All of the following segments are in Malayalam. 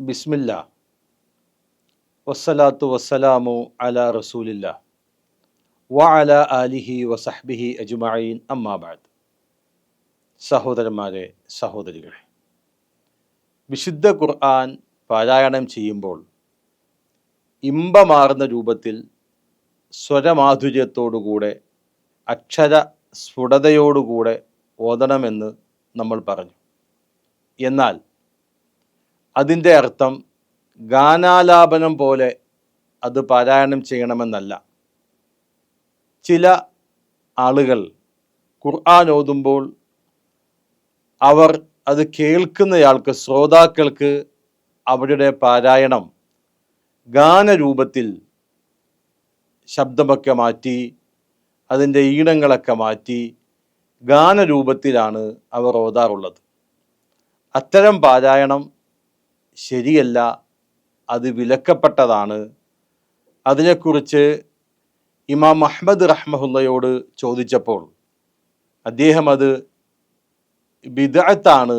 ബിസ്മില്ല. വസ്സലാത്തു വസ്സലാമു അല റസൂലില്ല. വ അല അലിഹി വസഹ്ബിഹി അജുമീൻ അമ്മാബാദ് സഹോദരന്മാരെ സഹോദരികളെ വിശുദ്ധ ഖുർആൻ പാരായണം ചെയ്യുമ്പോൾ ഇമ്പമാർന്ന രൂപത്തിൽ സ്വരമാധുര്യത്തോടുകൂടെ അക്ഷര സ്ഫുടതയോടുകൂടെ ഓതണമെന്ന് നമ്മൾ പറഞ്ഞു. എന്നാൽ അതിന്റെ അർത്ഥം ഗാനാലാപനം പോലെ അത് പാരായണം ചെയ്യണമെന്നല്ല. ചില ആളുകൾ ഖുർആൻ ഓതുമ്പോൾ അവർ അത് കേൾക്കുന്നയാൾക്ക് ശ്രോതാക്കൾക്ക് അവരുടെ പാരായണം ഗാനരൂപത്തിൽ ശബ്ദമൊക്കെ മാറ്റി അതിന്റെ ഈണങ്ങളൊക്കെ മാറ്റി ഗാനരൂപത്തിലാണ് അവർ ഓതാറുള്ളത്. അത്തരം പാരായണം ശരിയല്ല അത് വിലക്കപ്പെട്ടതാണ്. അതിനെക്കുറിച്ച് ഇമാം അഹമ്മദ് റഹ്മഹുല്ലയോട് ചോദിച്ചപ്പോൾ അദ്ദേഹം അത് ബിദഅത്താണ്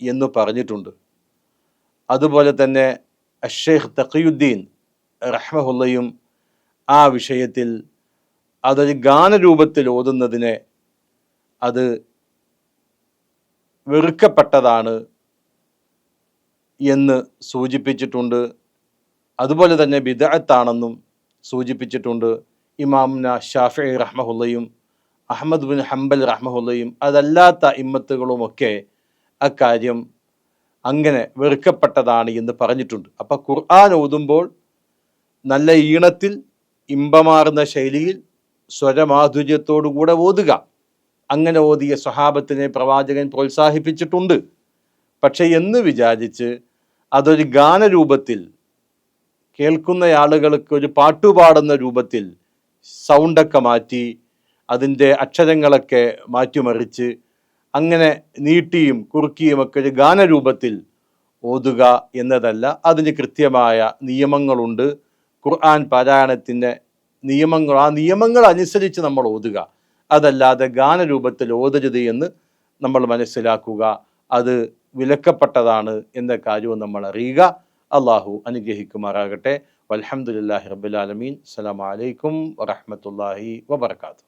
എന്ന് പറഞ്ഞിട്ടുണ്ട്. അതുപോലെ തന്നെ അഷേഖ് തഖിയുദ്ദീൻ റഹ്മഹുല്ലയും ആ വിഷയത്തിൽ അതൊരു ഗാനരൂപത്തിൽ ഓതുന്നതിനെ അത് വെറുക്കപ്പെട്ടതാണ് എന്ന് സൂചിപ്പിച്ചിട്ടുണ്ട്. അതുപോലെ തന്നെ ബിദഅത്താണെന്നും സൂചിപ്പിച്ചിട്ടുണ്ട്. ഇമാംന ഷാഫി റഹ്മഹുല്ലയും അഹമ്മദ് ബിൻ ഹംബൽ റഹ്മഹുല്ലയും അതല്ലാത്ത ഇമ്മത്തുകളുമൊക്കെ അക്കാര്യം അങ്ങനെ വെറുക്കപ്പെട്ടതാണ് എന്ന് പറഞ്ഞിട്ടുണ്ട്. അപ്പോൾ ഖുർആൻ ഓതുമ്പോൾ നല്ല ഈണത്തിൽ ഇമ്പമാർന്ന ശൈലിയിൽ സ്വരമാധുര്യത്തോടുകൂടെ ഓതുക. അങ്ങനെ ഓതിയ സ്വഹാബത്തിനെ പ്രവാചകൻ പ്രോത്സാഹിപ്പിച്ചിട്ടുണ്ട്. പക്ഷേ എന്ന് വിചാരിച്ച് അതൊരു ഗാനരൂപത്തിൽ കേൾക്കുന്ന ആളുകൾക്ക് ഒരു പാട്ടുപാടുന്ന രൂപത്തിൽ സൗണ്ടൊക്കെ മാറ്റി അതിന്റെ അക്ഷരങ്ങളൊക്കെ മാറ്റിമറിച്ച് അങ്ങനെ നീട്ടിയും കുറുക്കിയും ഒക്കെ ഒരു ഗാനരൂപത്തിൽ ഓതുക എന്നതല്ല അതിന് കൃത്യമായ നിയമങ്ങളുണ്ട്. ഖുർആൻ പാരായണത്തിന്റെ നിയമങ്ങൾ ആ നിയമങ്ങൾ അനുസരിച്ച് നമ്മൾ ഓതുക. അതല്ലാതെ ഗാനരൂപത്തിൽ ഓതരുത് എന്ന് നമ്മൾ മനസ്സിലാക്കുക. അത് വിലക്കപ്പെട്ടതാണ് എന്ന കാര്യവും നമ്മൾ അറിയുക. അള്ളാഹു അനുഗ്രഹിക്കുമാറാകട്ടെ. വലഹമുല്ലാഹി റബുലാലമീൻ അസ്സലാമലൈക്കും വറഹമത്തല്ലാഹി വബർക്കാത്തു